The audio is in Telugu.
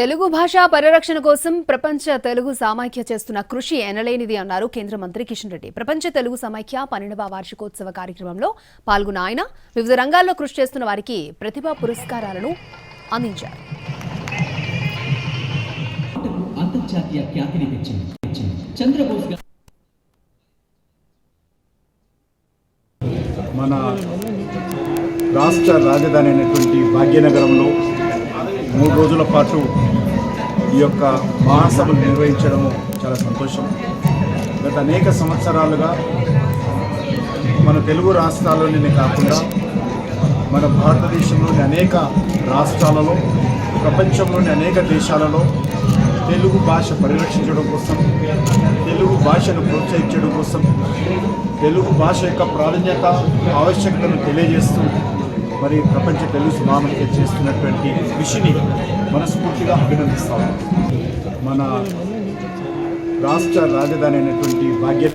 తెలుగు భాష పరిరక్షణ కోసం ప్రపంచ తెలుగు సమాఖ్య చేస్తున్న కృషి ఎనలేనిది అన్నారు కేంద్ర మంత్రి కిషన్ రెడ్డి ప్రపంచ తెలుగు సమాఖ్య పన్నెండవ వార్షికోత్సవ కార్యక్రమంలో పాల్గొన్న ఆయన వివిధ రంగాల్లో కృషి చేస్తున్న వారికి ప్రతిభా పురస్కారాలను అందించారు అంతర్జాతీయ ఖ్యాతిని. చంద్రబోస్ మన రాష్ట్ర రాజధాని అయినటువంటి భాగ్యనగరంలో మూడు రోజుల పాటు ఈ యొక్క మహాసభలు నిర్వహించడము చాలా సంతోషం. గత అనేక సంవత్సరాలుగా మన తెలుగు రాష్ట్రాల్లోనే కాకుండా మన భారతదేశంలోని అనేక రాష్ట్రాలలో ప్రపంచంలోని అనేక దేశాలలో తెలుగు భాష పరిరక్షించడం కోసం తెలుగు భాషను ప్రోత్సహించడం కోసం తెలుగు భాష యొక్క ప్రాధాన్యత ఆవశ్యకతను తెలియజేస్తూ మరి ప్రపంచ తెలుగు సమాఖ్య చేస్తున్నటువంటి కృషిని మనస్ఫూర్తిగా అభినందిస్తాము. మన రాష్ట్ర రాజధాని అయినటువంటి భాగ్య